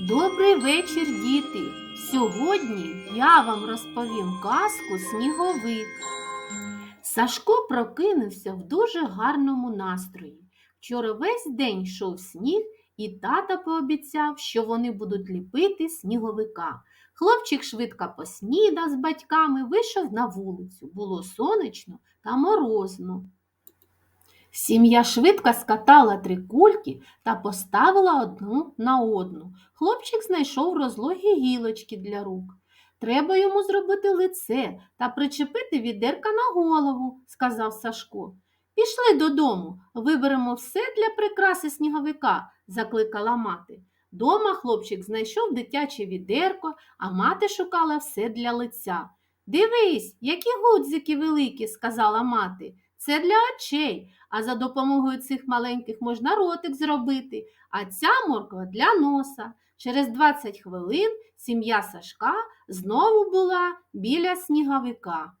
Добрий вечір, діти! Сьогодні я вам розповім казку Сніговик. Сашко прокинувся в дуже гарному настрої. Вчора весь день йшов сніг, і тата пообіцяв, що вони будуть ліпити сніговика. Хлопчик швидко поснідав з батьками, вийшов на вулицю. Було сонячно та морозно. Сім'я швидко скатала три кульки та поставила одну на одну. Хлопчик знайшов розлогі гілочки для рук. Треба йому зробити лице та причепити відерка на голову, сказав Сашко. Пішли додому, виберемо все для прикраси сніговика, закликала мати. Дома хлопчик знайшов дитяче відерко, а мати шукала все для лиця. Дивись, які гудзики великі, сказала мати. Це для очей, а за допомогою цих маленьких можна ротик зробити, а ця морква для носа. Через 20 хвилин сім'я Сашка знову була біля сніговика.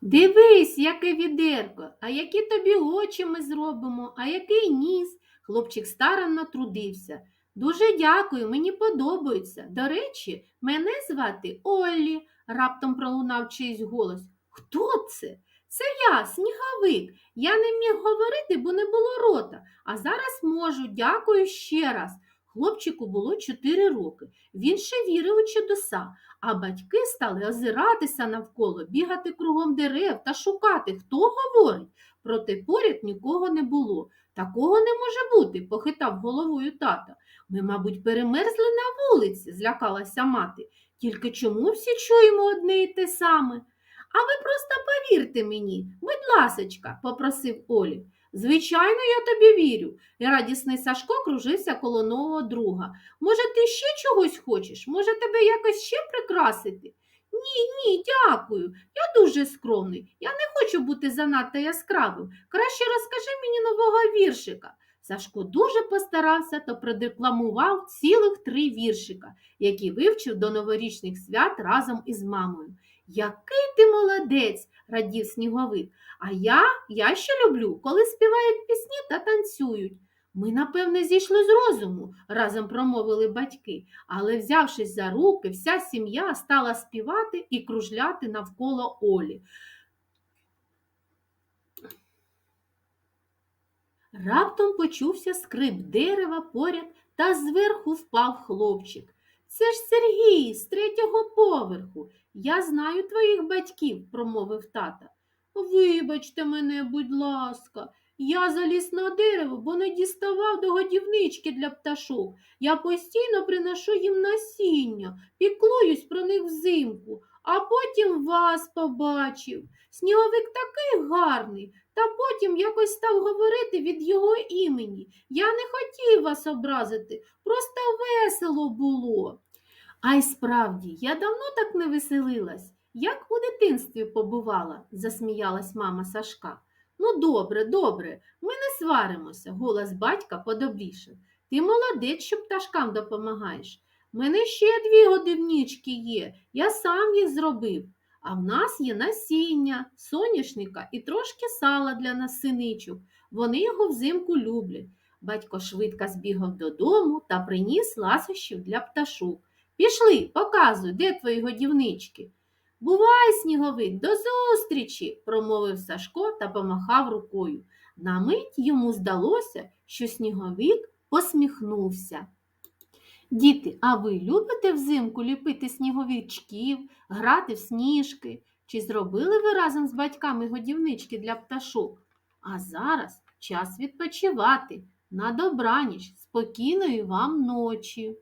Дивись, яке відерко, а які тобі очі ми зробимо, а який ніс. Хлопчик старанно трудився. Дуже дякую, мені подобається. До речі, мене звати Оллі, раптом пролунав чийсь голос. Хто це? Це я, сніговик. Я не міг говорити, бо не було рота, а зараз можу, дякую ще раз. Хлопчику було чотири роки. Він ще вірив у чудеса, а батьки стали озиратися навколо, бігати кругом дерев та шукати, хто говорить. Проте поряд нікого не було. Такого не може бути, похитав головою тата. Ми, мабуть, перемерзли на вулиці, злякалася мати. Тільки чому всі чуємо одне і те саме? А ви просто повірте мені, будь ласочка, попросив Олі. Звичайно, я тобі вірю. І радісний Сашко кружився коло нового друга. Може, ти ще чогось хочеш? Може, тебе якось ще прикрасити? Ні, ні, дякую. Я дуже скромний. Я не хочу бути занадто яскравим. Краще розкажи мені нового віршика. Сашко дуже постарався та продекламував цілих три віршика, які вивчив до новорічних свят разом із мамою. Який ти молодець, радів сніговик. А я, я ще люблю, коли співають пісні та танцюють. Ми, напевне, зійшли з розуму, разом промовили батьки, але, взявшись за руки, вся сім'я стала співати і кружляти навколо Олі. Раптом почувся скрип дерева поряд та зверху впав хлопчик. Це ж Сергій з третього поверху. Я знаю твоїх батьків, промовив тата. Вибачте мене, будь ласка, я заліз на дерево, бо не діставав до годівнички для пташок. Я постійно приношу їм насіння, піклуюсь про них взимку, а потім вас побачив. Сніговик такий гарний, та потім якось став говорити від його імені. Я не хотів вас образити, просто весело було. А й справді, я давно так не веселилась. Як у дитинстві побувала, засміялась мама Сашка. Ну, добре, добре, ми не сваримося, голос батька подобрішав. Ти молодець, що пташкам допомагаєш. Мене ще дві годівнички є, я сам їх зробив. А в нас є насіння, соняшника і трошки сала для нас синичок. Вони його взимку люблять. Батько швидко збігав додому та приніс ласощів для пташок. Пішли, показуй, де твої годівнички. Бувай, сніговик, до зустрічі, промовив Сашко та помахав рукою. На мить йому здалося, що сніговик посміхнувся. Діти, а ви любите взимку ліпити сніговичків, грати в сніжки? Чи зробили ви разом з батьками годівнички для пташок? А зараз час відпочивати. На добраніч, спокійної вам ночі.